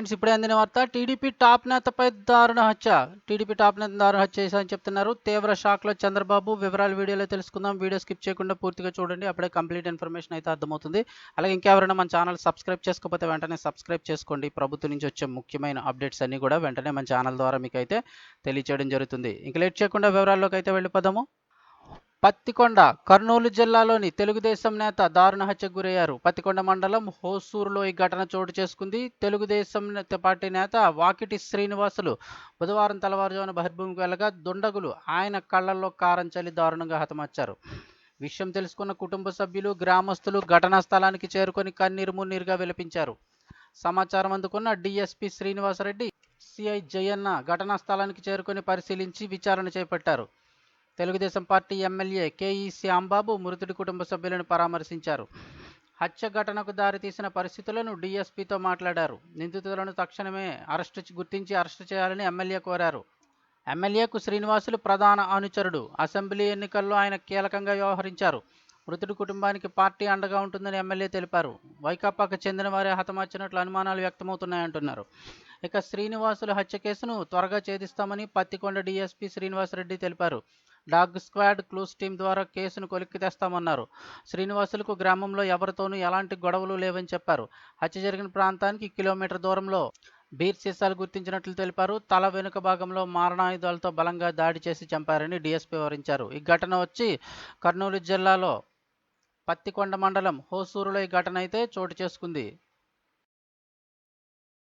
Friends ఇప్పుడే అందిన వార్త టీడీపీ టాప్ నేతపై దారుణ హత్య. టీడీపీ టాప్ నేత దారుణ హత్య చేశారని చెప్తున్నారు. తీవ్ర షాక్లో చంద్రబాబు వివరాలు వీడియోలో తెలుసుకుందాం. వీడియో స్కిప్ చేయకుండా పూర్తిగా చూడండి. అప్పుడే కంప్లీట్ ఇన్ఫర్మేషన్ అయితే అర్థమవుతుంది. అలాగే ఇంకెవరైనా మన ఛానల్ సబ్స్క్రైబ్ చేసుకోకపోతే వెంటనే సబ్స్క్రైబ్ చేసుకోండి. ప్రభుత్వం నుంచి వచ్చే ముఖ్యమైన అప్డేట్స్ అన్నీ కూడా వెంటనే మన ఛానల్ ద్వారా మీకు అయితే తెలియచేయడం జరుగుతుంది. ఇంక లేట్ చేయకుండా వివరాల్లోకి అయితే వెళ్ళిపోదాము. పత్తికొండ కర్నూలు జిల్లాలోని తెలుగుదేశం నేత దారుణ హత్యకు గురయ్యారు. పత్తికొండ మండలం హోసూరులో ఈ ఘటన చోటు చేసుకుంది. తెలుగుదేశం పార్టీ నేత వాకిటి శ్రీనివాసులు బుధవారం తెల్లవారుజామున బహిర్భూమికి వెళ్ళగా దుండగులు ఆయన కళ్ళల్లో కారం చల్లి దారుణంగా హతమార్చారు. విషయం తెలుసుకున్న కుటుంబ సభ్యులు గ్రామస్తులు ఘటనా స్థలానికి చేరుకొని కన్నీరు మున్నీరుగా విలపించారు. సమాచారం అందుకున్న డిఎస్పి శ్రీనివాసరెడ్డి సిఐ జయన్న ఘటనా స్థలానికి చేరుకొని పరిశీలించి విచారణ చేపట్టారు. Telugu Desam party MLA K E Shyambabu మృతుడి కుటుంబ సభ్యులను పరామర్శించారు. హత్య ఘటనకు దారితీసిన పరిస్థితులను డీఎస్పీతో మాట్లాడారు. నిందితులను తక్షణమే అరెస్టు గుర్తించి అరెస్టు చేయాలని ఎమ్మెల్యే కోరారు. ఎమ్మెల్యేకు శ్రీనివాసులు ప్రధాన అనుచరుడు. అసెంబ్లీ ఎన్నికల్లో ఆయన కీలకంగా వ్యవహరించారు. మృతుడి కుటుంబానికి పార్టీ అండగా ఉంటుందని ఎమ్మెల్యే తెలిపారు. వైకాపాకు చెందిన వారే హతమార్చినట్లు అనుమానాలు వ్యక్తమవుతున్నాయంటున్నారు. ఇక శ్రీనివాసుల హత్య కేసును త్వరగా ఛేదిస్తామని పత్తికొండ డీఎస్పీ శ్రీనివాసరెడ్డి తెలిపారు. డాగ్ స్క్వాడ్ క్లూస్ టీం ద్వారా కేసును కొలిక్కి తెస్తామన్నారు. శ్రీనివాసులకు గ్రామంలో ఎవరితోనూ ఎలాంటి గొడవలు లేవని చెప్పారు. హత్య జరిగిన ప్రాంతానికి కిలోమీటర్ దూరంలో బీర్ సీసాలు గుర్తించినట్లు తెలిపారు. తల వెనుక భాగంలో మారణాయుధాలతో బలంగా దాడి చేసి చంపారని డీఎస్పీ వివరించారు. ఈ ఘటన వచ్చి కర్నూలు జిల్లాలో పత్తికొండ మండలం హోసూరులో ఈ ఘటన అయితే చోటు చేసుకుంది.